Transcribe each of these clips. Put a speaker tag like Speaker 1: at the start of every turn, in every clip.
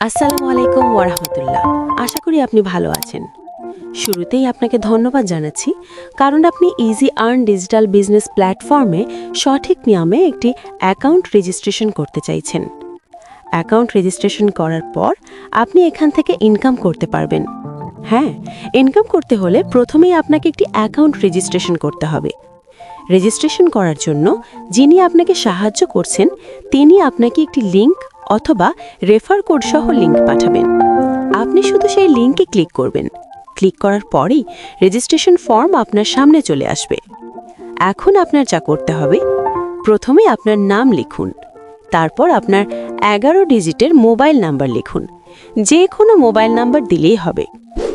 Speaker 1: আসসালামু আলাইকুম ওরহামতুল্লাহ আশা করি আপনি ভালো আছেন। শুরুতেই আপনাকে ধন্যবাদ জানাচ্ছি, কারণ আপনি ইজি আর্ন ডিজিটাল বিজনেস প্ল্যাটফর্মে সঠিক নিয়মে একটি অ্যাকাউন্ট রেজিস্ট্রেশন করতে চাইছেন। অ্যাকাউন্ট রেজিস্ট্রেশন করার পর আপনি এখান থেকে ইনকাম করতে পারবেন। হ্যাঁ ইনকাম করতে হলে প্রথমেই আপনাকে একটি অ্যাকাউন্ট রেজিস্ট্রেশন করতে হবে। রেজিস্ট্রেশন করার জন্য যিনি আপনাকে সাহায্য করছেন, তিনি আপনাকে একটি লিংক অথবা রেফার কোড সহ লিংক পাঠাবেন। আপনি শুধু সেই লিঙ্কে ক্লিক করবেন। ক্লিক করার পরেই রেজিস্ট্রেশন ফর্ম আপনার সামনে চলে আসবে। এখন আপনার যা করতে হবে, প্রথমে আপনার নাম লিখুন। তারপর আপনার এগারো ডিজিটের মোবাইল নাম্বার লিখুন। যে কোনো মোবাইল নাম্বার দিলেই হবে।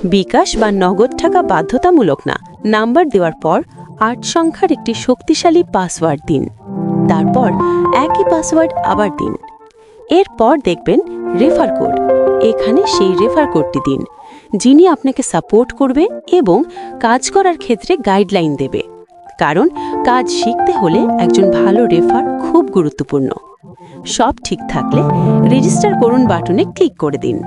Speaker 1: বিকাশ বা নগদ টাকা বাধ্যতামূলক না। নাম্বার দেওয়ার পর আট সংখ্যার একটি শক্তিশালী পাসওয়ার্ড দিন। তারপর একই পাসওয়ার্ড আবার দিন। এরপর দেখবেন রেফার কোড এখানে সেই রেফার কোডটি দিন, যিনি আপনাকে সাপোর্ট করবে এবং কাজ করার ক্ষেত্রে গাইডলাইন দেবে। কারণ কাজ শিখতে হলে একজন ভালো রেফার খুব গুরুত্বপূর্ণ। সব ঠিক থাকলে রেজিস্টার করুন বাটনে ক্লিক করে দিন।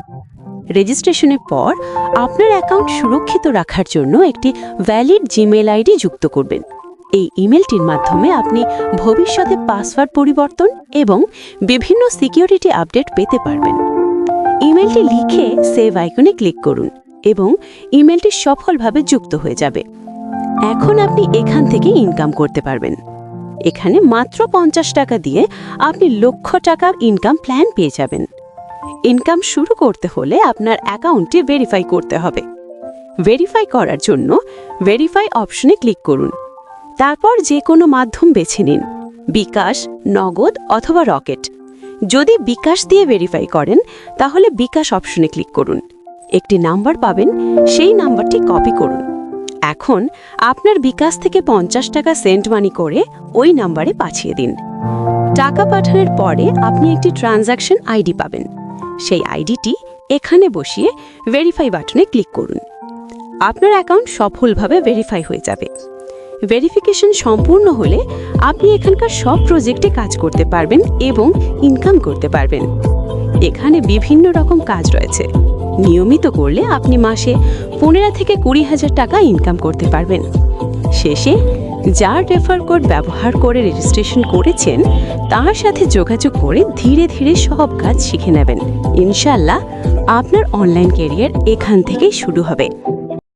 Speaker 1: রেজিস্ট্রেশনের পর আপনার অ্যাকাউন্ট সুরক্ষিত রাখার জন্য একটি ভ্যালিড জিমেল আইডি যুক্ত করবেন। এই ইমেলটির মাধ্যমে আপনি ভবিষ্যতে পাসওয়ার্ড পরিবর্তন এবং বিভিন্ন সিকিউরিটি আপডেট পেতে পারবেন। ইমেলটি লিখে সেভ আইকনে ক্লিক করুন এবং ইমেলটি সফলভাবে যুক্ত হয়ে যাবে। এখন আপনি এখান থেকে ইনকাম করতে পারবেন। এখানে মাত্র পঞ্চাশ টাকা দিয়ে আপনি লক্ষ টাকা ইনকাম প্ল্যান পেয়ে যাবেন। ইনকাম শুরু করতে হলে আপনার অ্যাকাউন্টটি ভেরিফাই করতে হবে। ভেরিফাই করার জন্য ভেরিফাই অপশনে ক্লিক করুন। তারপর যে কোনো মাধ্যম বেছে নিন। বিকাশ, নগদ অথবা রকেট। যদি বিকাশ দিয়ে ভেরিফাই করেন, তাহলে বিকাশ অপশনে ক্লিক করুন। একটি নাম্বার পাবেন, সেই নাম্বারটি কপি করুন। এখন আপনার বিকাশ থেকে পঞ্চাশ টাকা সেন্ট মানি করে ওই নাম্বারে পাঠিয়ে দিন। টাকা পাঠানোর পরে আপনি একটি ট্রানজ্যাকশন আইডি পাবেন। সেই আইডিটি এখানে বসিয়ে ভেরিফাই বাটনে ক্লিক করুন। আপনার অ্যাকাউন্ট সফলভাবে ভেরিফাই হয়ে যাবে। ভেরিফিকেশন সম্পূর্ণ হলে আপনি এখানকার সব প্রজেক্টে কাজ করতে পারবেন এবং ইনকাম করতে পারবেন। এখানে বিভিন্ন রকম কাজ রয়েছে। নিয়মিত করলে আপনি মাসে পনেরো থেকে কুড়ি হাজার টাকা ইনকাম করতে পারবেন। শেষে যার রেফার কোড ব্যবহার করে রেজিস্ট্রেশন করেছেন, তার সাথে যোগাযোগ করে ধীরে ধীরে সব কাজ শিখে নেবেন। ইনশাল্লাহ আপনার অনলাইন ক্যারিয়ার এখান থেকেই শুরু হবে।